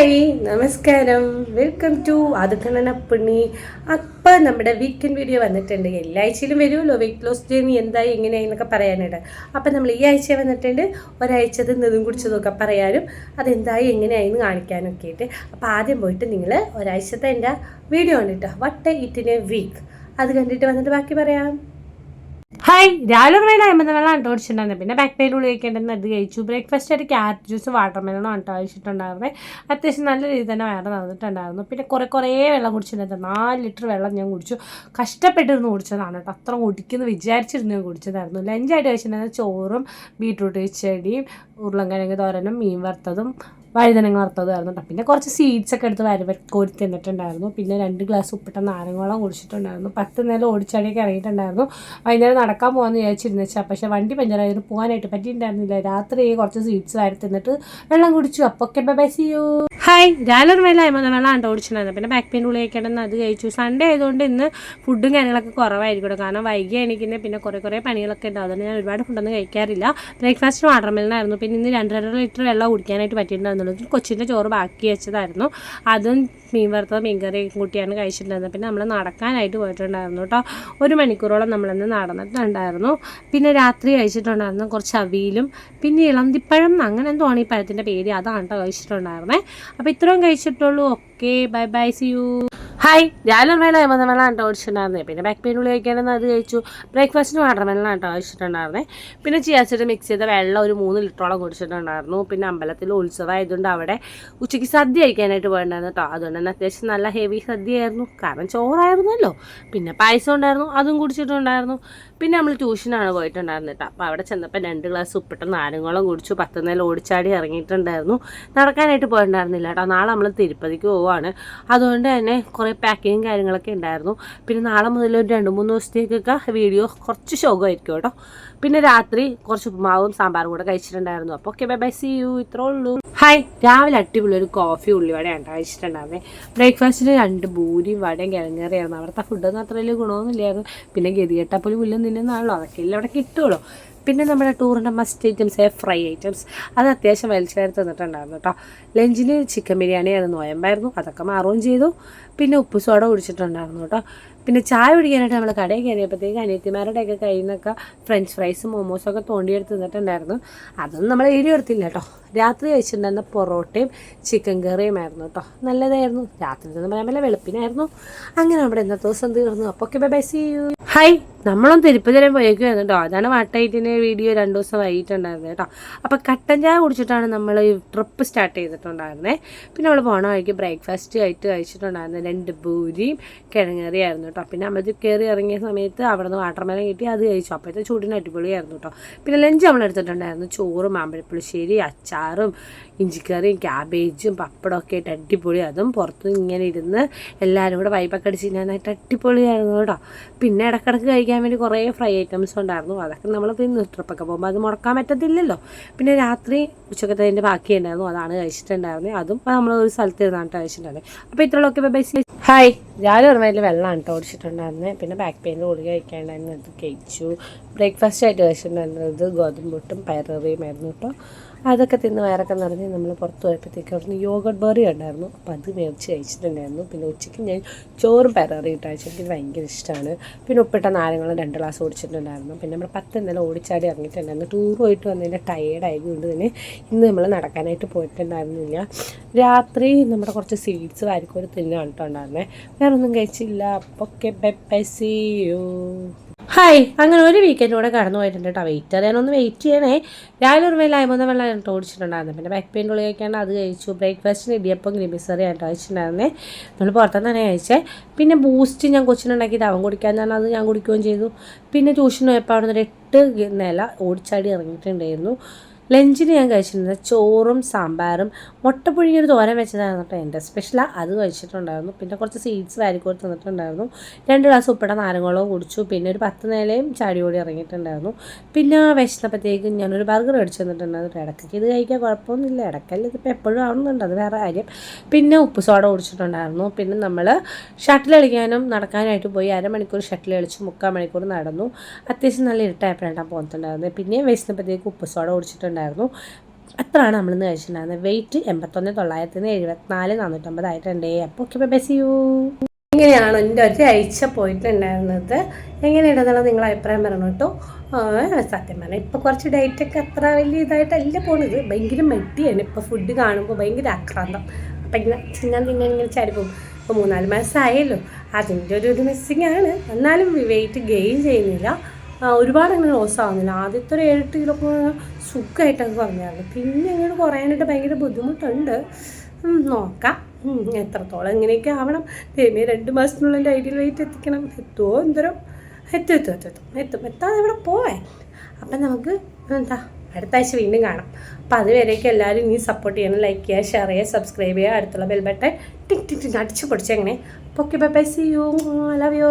Hi നമസ്കാരം. Welcome to അതുക്കണപ്പണി അപ്പം നമ്മുടെ വീക്കെൻഡ് വീഡിയോ വന്നിട്ടുണ്ട്. എല്ലാ ആഴ്ചയിലും വരുമല്ലോ വെയിറ്റ് ലോസ് ജേണി എന്തായി എങ്ങനെയായി എന്നൊക്കെ പറയാനുണ്ട് അപ്പം നമ്മൾ ഈ ആഴ്ച വന്നിട്ടുണ്ട്. ഒരാഴ്ച നിന്നും കുടിച്ചതൊക്കെ പറയാനും അതെന്തായി എങ്ങനെയായി എന്ന് കാണിക്കാനൊക്കെ ആയിട്ട്. അപ്പോൾ ആദ്യം പോയിട്ട് നിങ്ങൾ ഒരാഴ്ചത്തെ എന്റെ വീഡിയോ കണ്ടിട്ടോ. വട്ട് എ വീക്ക് അത് കണ്ടിട്ട് വന്നിട്ട് ബാക്കി പറയാം. ഹായ് രാവിലെ അമ്പത് വെള്ളം കേട്ടോ പിന്നെ ബാക്ക് പെയിൻ ഉള്ളിൽ അത് കഴിച്ചു ബ്രേക്ക്ഫാസ്റ്റ് ആയിട്ട് ക്യാരറ്റ് ജ്യൂസ് വാട്ടർ മെലണോ കേട്ടോ കഴിച്ചിട്ടുണ്ടായിരുന്നത് അത്യാവശ്യം നല്ല രീതിയിൽ തന്നെ വേറെ നടന്നിട്ടുണ്ടായിരുന്നു പിന്നെ കുറേ കുറേ വെള്ളം കുടിച്ചിട്ടുണ്ടായിരുന്നു നാല് ലിറ്റർ വെള്ളം ഞാൻ കുടിച്ചു. കഷ്ടപ്പെട്ടിരുന്ന് കുടിച്ചതാണ് കേട്ടോ. അത്ര കുടിക്കുന്നു വിചാരിച്ചിരുന്നു ഞാൻ കുടിച്ചതായിരുന്നു. ലഞ്ചായിട്ട് കഴിച്ചിട്ടുണ്ടായിരുന്നത് ചോറും ബീട്രൂട്ട് ചെടിയും ഉരുളൻകിഴങ്ങ് തോരനും മീൻ വറുത്തതും വഴുതനങ്ങ വറുത്തതായിരുന്നു കേട്ടോ പിന്നെ കുറച്ച് സീഡ്സ് ഒക്കെ എടുത്ത് വരവ കോരി തിന്നിട്ടുണ്ടായിരുന്നു. പിന്നെ രണ്ട് ഗ്ലാസ് ഉപ്പിട്ട നാരങ്ങോളം കുടിച്ചിട്ടുണ്ടായിരുന്നു. പത്ത് നേരം ഓടിച്ചാടിയൊക്കെ ഇറങ്ങിയിട്ടുണ്ടായിരുന്നു. വൈകുന്നേരം നടക്കാൻ പോകാമെന്ന് വിചാരിച്ചിരുന്നു വെച്ചാൽ പക്ഷേ വണ്ടി പഞ്ചറായിരുന്നു പോകാനായിട്ട് പറ്റിയിട്ടുണ്ടായിരുന്നില്ല. രാത്രി കുറച്ച് സീഡ്സ് വാരി തിന്നിട്ട് വെള്ളം കുടിച്ചു. അപ്പോൾ okay by see you hi രാവിലെ വേല അമ്പത് വെള്ളം ആണ്ട് ഓടിച്ചിട്ടുണ്ടായിരുന്നു പിന്നെ ബാക്ക് പെയിൻ കഴിക്കേണ്ടെന്ന് അത് കഴിച്ചു. സൺഡേ ആയതുകൊണ്ട് ഇന്ന് ഫുഡും കാര്യങ്ങളൊക്കെ കുറവായിരിക്കും കാരണം വൈകി എണീക്കുന്നത് പിന്നെ കുറേ കുറേ പണികളൊക്കെ ഉണ്ടാവും അതുകൊണ്ട് ഞാൻ ഒരുപാട് ഫുഡൊന്നും കഴിക്കാറില്ല. ബ്രേക്ക്ഫാസ്റ്റ് വാട്ടർ മെലനായിരുന്നു പിന്നെ ഇന്ന് രണ്ടര ലിറ്റർ വെള്ളം കുടിക്കാനായിട്ട് പറ്റിയിട്ടുണ്ടായിരുന്നുള്ളൂ കൊച്ചിന്റെ ചോറ് ബാക്കി വെച്ചതായിരുന്നു. അതും മീൻ വറുത്തത് മീൻകറി കൂട്ടിയാണ് കഴിച്ചിട്ടുണ്ടായിരുന്നത്. പിന്നെ നമ്മൾ നടക്കാനായിട്ട് പോയിട്ടുണ്ടായിരുന്നു കേട്ടോ. ഒരു മണിക്കൂറോളം നമ്മളിന്ന് നടന്നിട്ടുണ്ടായിരുന്നു. പിന്നെ രാത്രി കഴിച്ചിട്ടുണ്ടായിരുന്നു കുറച്ച് അവിയിലും പിന്നെ ഇളന്തിപ്പഴം അങ്ങനെ എന്തോ ആണ് ഈ പഴത്തിന്റെ പേര്. അതാണ് കേട്ടോ കഴിച്ചിട്ടുണ്ടായിരുന്നേ. അപ്പോൾ ഇത്രയും കഴിച്ചിട്ടുള്ളൂ. Okay bye bye see you hi രാവിലെ മേല വെള്ളം കേട്ടോ ഓടിച്ചിട്ടുണ്ടായിരുന്നേ പിന്നെ ബാക്ക് പെയിൻ ഉള്ളി അത് കഴിച്ചു. ബ്രേക്ക്ഫാസ്റ്റിന് വാട്ടർ മെല്ലാം കേട്ടോ കഴിച്ചിട്ടുണ്ടായിരുന്നേ പിന്നെ ചിയാച്ചിട്ട് മിക്സ് ചെയ്ത വെള്ളം ഒരു മൂന്ന് ലിറ്ററോളം കുടിച്ചിട്ടുണ്ടായിരുന്നു. പിന്നെ അമ്പലത്തിൽ ഉത്സവമായതുകൊണ്ട് അവിടെ ഉച്ചയ്ക്ക് സദ്യ കഴിക്കാനായിട്ട് പോയിട്ടുണ്ടായിരുന്നു കേട്ടോ അതുകൊണ്ട് തന്നെ അത്യാവശ്യം നല്ല ഹെവി സദ്യയായിരുന്നു. കാരണം ചോറായിരുന്നല്ലോ. പിന്നെ പായസം ഉണ്ടായിരുന്നു അതും കുടിച്ചിട്ടുണ്ടായിരുന്നു. പിന്നെ നമ്മൾ ട്യൂഷനാണ് പോയിട്ടുണ്ടായിരുന്നു കേട്ടോ അപ്പോൾ അവിടെ ചെന്നപ്പോൾ രണ്ട് ഗ്ലാസ് ഉപ്പിട്ട് നാരങ്ങോളം കുടിച്ചു. പത്ത് നേരം ഓടിച്ചാടി ഇറങ്ങിയിട്ടുണ്ടായിരുന്നു. നടക്കാനായിട്ട് പോയിട്ടുണ്ടായിരുന്നില്ല കേട്ടോ നാളെ നമ്മൾ തിരുപ്പതിക്ക് പോവുകയാണ് അതുകൊണ്ട് തന്നെ കുറേ പാക്കിങ്ങും കാര്യങ്ങളൊക്കെ ഉണ്ടായിരുന്നു. പിന്നെ നാളെ മുതൽ ഒരു രണ്ട് മൂന്ന് ദിവസത്തേക്കൊക്കെ വീഡിയോ കുറച്ച് ശോകമായിരിക്കും കേട്ടോ. പിന്നെ രാത്രി കുറച്ച് ഉപ്പുമാവും സാമ്പാറും കൂടെ കഴിച്ചിട്ടുണ്ടായിരുന്നു. അപ്പോൾ okay bye bye see you ഇത്രേ ഉള്ളൂ. ഹായ്. രാവിലെ അടിപൊളി ഒരു കോഫി ഉള്ളിവടയാണ് കഴിച്ചിട്ടുണ്ടാവേ ബ്രേക്ക്ഫാസ്റ്റിന് രണ്ട് ഭൂരിയും വടയും കിഴങ്ങേറിയായിരുന്നു. അവിടുത്തെ ഫുഡൊന്നും അത്ര വലിയ ഗുണമൊന്നുമില്ലായിരുന്നു. പിന്നെ ഗതികെട്ടപ്പോലും പുല്ലും തിന്നുന്നതാണല്ലോ അതൊക്കെ ഇല്ല അവിടെ കിട്ടുമല്ലോ പിന്നെ നമ്മുടെ ടൂറിന്റെ മസ്റ്റ് ഐറ്റംസ് ഫ്രൈ ഐറ്റംസ് അത് അത്യാവശ്യം വലിച്ചേർത്ത് തന്നിട്ടുണ്ടായിരുന്നു കേട്ടോ. ലഞ്ചിന് ചിക്കൻ ബിരിയാണി ആയിരുന്നു. നോയമ്പായിരുന്നു. അതൊക്കെ മാറുകയും ചെയ്തു. പിന്നെ ഉപ്പ് സോഡ കുടിച്ചിട്ടുണ്ടായിരുന്നു കേട്ടോ. പിന്നെ ചായ കുടിക്കാനായിട്ട് നമ്മൾ കടയിൽ കയറിയപ്പോഴത്തേക്ക് അനിയത്തിമാരുടെയൊക്കെ കയ്യിൽ നിന്നൊക്കെ ഫ്രഞ്ച് ഫ്രൈസും മോമോസൊക്കെ തോണ്ടിയെടുത്ത് തന്നിട്ടുണ്ടായിരുന്നു. അതൊന്നും നമ്മൾ വീഡിയോ എടുത്തില്ല കേട്ടോ. രാത്രി കഴിച്ചിട്ടുണ്ടായിരുന്ന പൊറോട്ടയും ചിക്കൻ കറിയും ആയിരുന്നു കേട്ടോ. നല്ലതായിരുന്നു. രാത്രി എന്ന് പറയാൻ പറ്റില്ല വെളുപ്പിനായിരുന്നു. അങ്ങനെ നമ്മുടെ ഇന്നത്തെ ദിവസം തീർന്നു. അപ്പോൾ okay by see you hi നമ്മളൊന്ന് തിരുപ്പതി വരെ പോയേക്കുമായിരുന്നു കേട്ടോ. അതാണ് വാട്ടായിട്ടിന്റെ വീഡിയോ രണ്ട് ദിവസം വൈകിട്ടുണ്ടായിരുന്നത് കേട്ടോ. അപ്പോൾ കട്ടൻ ചായ കുടിച്ചിട്ടാണ് നമ്മൾ ഈ ട്രിപ്പ് സ്റ്റാർട്ട് ചെയ്തിട്ടുണ്ടായിരുന്നത് പിന്നെ നമ്മൾ പോണ വഴിക്ക് ബ്രേക്ക്ഫാസ്റ്റ് ആയിട്ട് കഴിച്ചിട്ടുണ്ടായിരുന്നു രണ്ട് പൂരിയും കിഴങ്ങറിയായിരുന്നു കേട്ടോ. പിന്നെ അമ്പലത്തിൽ കയറി ഇറങ്ങിയ സമയത്ത് അവിടെ നിന്ന് കിട്ടി അത് കഴിച്ചു. അപ്പോഴത്തെ ചൂടിന് അടിപൊളിയായിരുന്നു കേട്ടോ. പിന്നെ ലഞ്ച് നമ്മൾ എടുത്തിട്ടുണ്ടായിരുന്നു. ചോറും മാമ്പഴപ്പുളിശ്ശേരി അച്ചാറും ഇഞ്ചിക്കറിയും ക്യാബേജും പപ്പടമൊക്കെ ആയിട്ട് അടിപൊളി. അതും പുറത്ത് ഇങ്ങനെ ഇരുന്ന് എല്ലാവരും കൂടെ വൈപ്പൊക്കെ അടിച്ച് തിന്നാനായിട്ട് അടിപൊളിയായിരുന്നു കേട്ടോ. പിന്നെ ഇടക്കിടക്ക് കഴിക്കാൻ വേണ്ടി കുറേ ഫ്രൈ ഐറ്റംസ് ഉണ്ടായിരുന്നു. അതൊക്കെ നമ്മൾ തിന്നു ട്രിപ്പൊക്കെ പോകുമ്പോൾ അത് മുടക്കാൻ പറ്റത്തില്ലല്ലോ. പിന്നെ രാത്രി ഉച്ചക്കത്തതിന്റെ ബാക്കി ഉണ്ടായിരുന്നു അതാണ് കഴിച്ചിട്ടുണ്ടായിരുന്നത് അതും നമ്മൾ ഒരു സ്ഥലത്ത് ഇരുന്നാണ് കഴിച്ചിട്ടുണ്ടായിരുന്നത് അപ്പോൾ ഇത്രയുള്ളൊക്കെ ബൈ ഹായ് ഞാൻ ഓർമ്മയിൽ വെള്ളമാണ് കേട്ടോ പിന്നെ ബാക്ക് പെയിന്റെ ഗുളിക കഴിക്കാണ്ടായിരുന്നു അത് കഴിച്ചു. ബ്രേക്ക്ഫാസ്റ്റ് ആയിട്ട് കഴിച്ചിട്ടുണ്ടായിരുന്നത് ഗോതമ്പ് പുട്ടും പയറുകറിയും ആയിരുന്നു കേട്ടോ അതൊക്കെ തിന്ന് വയറൊക്കെ നിറഞ്ഞ് നമ്മൾ പുറത്ത് പോയപ്പോഴത്തേക്ക് അവിടുന്ന് യോഗട്ട് ബറി ഉണ്ടായിരുന്നു. അപ്പോൾ അത് മേടിച്ച് കഴിച്ചിട്ടുണ്ടായിരുന്നു. പിന്നെ ഉച്ചയ്ക്ക് ഞാൻ ചോറും പയറുകറി ഇട്ട് കഴിച്ചു. എനിക്ക് ഭയങ്കര ഇഷ്ടമാണ് പിന്നെ ഉപ്പിട്ട നാരങ്ങളും രണ്ട് ഗ്ലാസ് ഓടിച്ചിട്ടുണ്ടായിരുന്നു പിന്നെ നമ്മൾ പത്ത് ഇന്നലെ ഓടിച്ചാടി ഇറങ്ങിയിട്ടുണ്ടായിരുന്നു. ടൂർ പോയിട്ട് വന്നതിന്റെ ടയേർഡായതുകൊണ്ട് തന്നെ ഇന്ന് നമ്മൾ നടക്കാനായിട്ട് പോയിട്ടുണ്ടായിരുന്നില്ല. രാത്രി നമ്മുടെ കുറച്ച് സീഡ്സ് വാരിക്കോരി തിന്നാണ് കേട്ടോ ഉണ്ടായിരുന്നേ വേറൊന്നും കഴിച്ചില്ല. അപ്പോൾ ഓക്കെ ഹായ് അങ്ങനെ ഒരു വീക്കെൻഡ് കൂടെ കടന്നു പോയിട്ടുണ്ട് കേട്ടോ വെയിറ്റ് അറിയാനൊന്ന് വെയിറ്റ് ചെയ്യണേ. രാവിലെ ഒരു വേല അമ്പത് വെള്ളം ഞാൻ ഓടിച്ചിട്ടുണ്ടായിരുന്നു പിന്നെ ബാക്ക് പെയിൻ ഉള്ളിൽ കഴിക്കാണ്ട് അത് കഴിച്ചു. ബ്രേക്ക്ഫാസ്റ്റിന് ഇടിയപ്പം ഗ്രിമിസറി ആയിട്ട് കഴിച്ചിട്ടുണ്ടായിരുന്നേ. നമ്മൾ പുറത്തു തന്നെ കഴിച്ചേ. പിന്നെ ബൂസ്റ്റ് ഞാൻ കൊച്ചിനുണ്ടാക്കിയിട്ട് അവൻ കുടിക്കാൻ ഞാൻ അത് ഞാൻ കുടിക്കുകയും ചെയ്തു. പിന്നെ ട്യൂഷൻ പോയപ്പോൾ അവിടെ നിന്ന് ഒരു എട്ട് നില ഓടിച്ചാടി ഇറങ്ങിയിട്ടുണ്ടായിരുന്നു. ലഞ്ചിന് ഞാൻ കഴിച്ചിരുന്നത് ചോറും സാമ്പാറും മുട്ട പുഴുങ്ങിയൊരു തോരൻ വെച്ചതായിരുന്നു കേട്ടോ എന്റെ. സ്പെഷ്യലാണ് അത് കഴിച്ചിട്ടുണ്ടായിരുന്നു. പിന്നെ കുറച്ച് സീഡ്സ് വാരിക്കോട് തന്നിട്ടുണ്ടായിരുന്നു. രണ്ട് ഗ്ലാസ് ഉപ്പിട നാരങ്ങളോ കുടിച്ചു. പിന്നെ ഒരു പത്ത് നിലയും ചാടിയോടി ഇറങ്ങിയിട്ടുണ്ടായിരുന്നു. പിന്നെ വിശന്നപ്പോഴത്തേക്കും ഞാനൊരു ബർഗർ മേടിച്ചു തന്നിട്ടുണ്ടായിരുന്നു ഇടയ്ക്ക് ഇത് കഴിക്കാൻ കുഴപ്പമൊന്നുമില്ല. ഇടയ്ക്കല്ല ഇതിപ്പോൾ എപ്പോഴും ആവുന്നുണ്ട്. അത് വേറെ കാര്യം. പിന്നെ ഉപ്പ് സോഡ കുടിച്ചിട്ടുണ്ടായിരുന്നു. പിന്നെ നമ്മൾ ഷട്ടിൽ കളിക്കാനും നടക്കാനായിട്ട് പോയി അരമണിക്കൂർ ഷട്ടിൽ കളിച്ച് മുക്കാൽ മണിക്കൂർ നടന്നു. അത്യാവശ്യം നല്ല ഇരുട്ടായപ്പോഴാണ് പോകുന്നുണ്ടായിരുന്നത് പിന്നെ വിശന്നപ്പോഴത്തേക്ക് ഉപ്പ് സോഡ കുടിച്ചിട്ടുണ്ടായിരുന്നു. അത്രയാണ് നമ്മളിന്ന് കഴിച്ചിട്ടുണ്ടായിരുന്നത്. വെയിറ്റ് എൺപത്തൊന്ന് തൊള്ളായിരത്തി എഴുപത്തിനാല് നാനൂറ്റമ്പതായിട്ടുണ്ട് അപ്പോൾ ഓക്കെ ബസ് യു ഇങ്ങനെയാണ് എന്റെ ഒരാഴ്ച പോയിട്ടുണ്ടായിരുന്നത് എങ്ങനെയുണ്ടെന്നുള്ള നിങ്ങൾ അഭിപ്രായം പറയണം കേട്ടോ. സത്യം പറഞ്ഞാൽ ഇപ്പോൾ കുറച്ച് ഡയറ്റൊക്കെ അത്ര വലിയ ഇതായിട്ടല്ല പോണത്. ഭയങ്കര മടിയാണ് ഇപ്പോൾ ഫുഡ് കാണുമ്പോൾ ഭയങ്കര ആക്രാന്തം. അപ്പം ഇങ്ങനെ ചിന്നാൻ തിന്നാൻ ഇങ്ങനെ ചാടി പോകും. ഇപ്പോൾ മൂന്നാൽ മാസമായല്ലോ അതിന്റെ ഒരു ഒരു മിസ്സിങ് ആണ്. എന്നാലും വെയിറ്റ് ഗെയിൻ ചെയ്യുന്നില്ല. ഒരുപാട് അങ്ങനെ ലോസ് ആവുന്നില്ല. ആദ്യത്തെ ഒരു ഏഴെട്ട് കിലോ സുഖമായിട്ടൊക്കെ കുറഞ്ഞായിരുന്നു പിന്നെ ഇങ്ങനെ കുറയാനായിട്ട് ഭയങ്കര ബുദ്ധിമുട്ടുണ്ട്. നോക്കാം. എത്രത്തോളം ഇങ്ങനെയൊക്കെ ആവണം. പിന്നെ രണ്ട് മാസത്തിനുള്ളിൽ ഐഡിയൽ വെയിറ്റ് എത്തിക്കണം. എത്തുമോ എന്തോരം? എത്തും എത്തും എത്തും എത്തും എത്തും എത്താതെ ഇവിടെ പോവേ. അപ്പം നമുക്ക് എന്താ അടുത്ത ആഴ്ച വീണ്ടും കാണാം. അപ്പം അതുവരേക്കും എല്ലാവരും ഇനി സപ്പോർട്ട് ചെയ്യണം. ലൈക്ക് ചെയ്യുക ഷെയർ ചെയ്യുക സബ്സ്ക്രൈബ് ചെയ്യുക അടുത്തുള്ള bell button tick tick tick അടിച്ച് പൊടിച്ചെങ്ങനെ okay bye bye see you love you